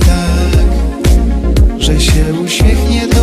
Tak Że się uśmiechnie